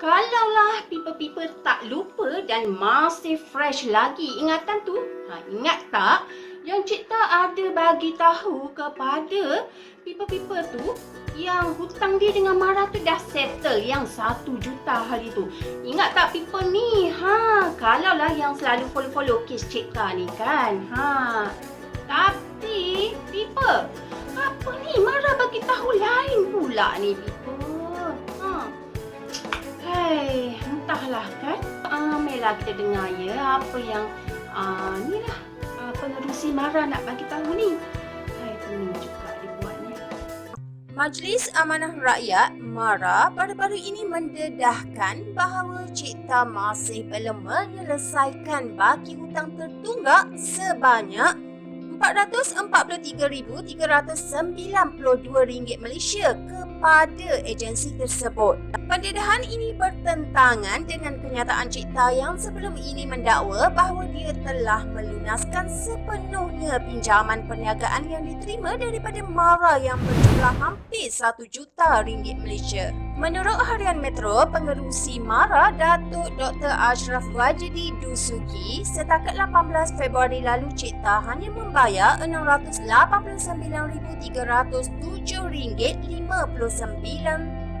Kalaulah people-people tak lupa dan masih fresh lagi ingatan tu, ha, ingat tak yang cipta ada bagi tahu kepada people-people tu yang hutang dia dengan Mara tu dah settle yang satu juta hari tu. Ingat tak people ni? Ha, kalaulah yang selalu follow-follow kes cipta ni kan. Ha. Tapi people, apa ni Mara bagi tahu lain pula ni people. Hai, entahlah kan. Uh, kita dengar ya apa yang uh, ni lah uh, pengerusi Mara nak bagi tahu ni. Hai, pening juga dibuatnya. Majlis Amanah Rakyat MARA baru-baru ini mendedahkan bahawa cipta masih belum menyelesaikan baki hutang tertunggak sebanyak RM443,392 Malaysia kepada agensi tersebut. Pendedahan ini bertentangan dengan kenyataan cipta yang sebelum ini mendakwa bahawa dia telah melunaskan sepenuhnya pinjaman perniagaan yang diterima daripada MARA yang berjumlah hampir 1 juta ringgit Malaysia. Menurut Harian Metro, pengerusi MARA Datuk Dr. Ashraf Wajidi Dusuki setakat 18 Februari lalu cipta hanya membayar RM689,307.59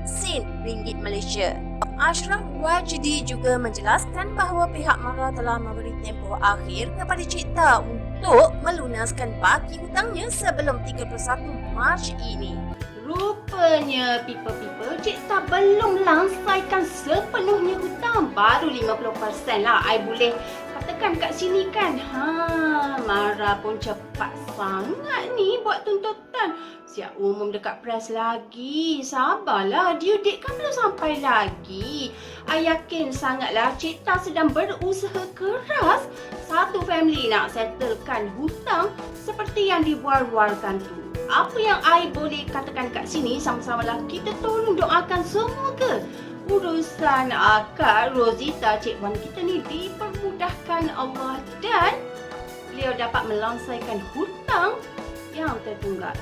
sen ringgit Malaysia. Ashraf Wajidi juga menjelaskan bahawa pihak MARA telah memberi tempoh akhir kepada cipta untuk melunaskan baki hutangnya sebelum 31 Mac ini. Rupanya people-people cipta belum langsaikan sepenuhnya hutang. Baru 50% lah. I boleh katakan kat sini kan. Ha, Mara pun cepat sangat ni buat tuntutan. Siap umum dekat press lagi. Sabarlah, due date kan belum sampai lagi. I yakin sangatlah cipta sedang berusaha keras satu family nak settlekan hutang seperti yang diwar-warkan tu. Apa yang I boleh katakan kat sini sama-sama lah kita tolong doakan semoga urusan akak Rosita Cik Wan kita ni dipermudahkan Allah dan beliau dapat melangsaikan hutang yang tertunggak.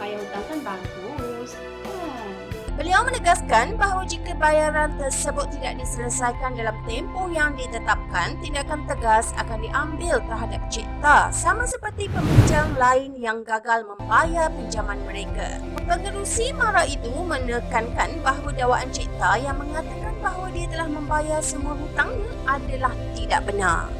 Bayar hutang kan bagus. Kan? Beliau menegaskan bahawa jika bayaran tersebut tidak diselesaikan dalam tempoh yang ditetapkan, tindakan tegas akan diambil terhadap cipta sama seperti peminjam lain yang gagal membayar pinjaman mereka. Pengerusi MARA itu menekankan bahawa dakwaan cipta yang mengatakan bahawa dia telah membayar semua hutangnya adalah tidak benar.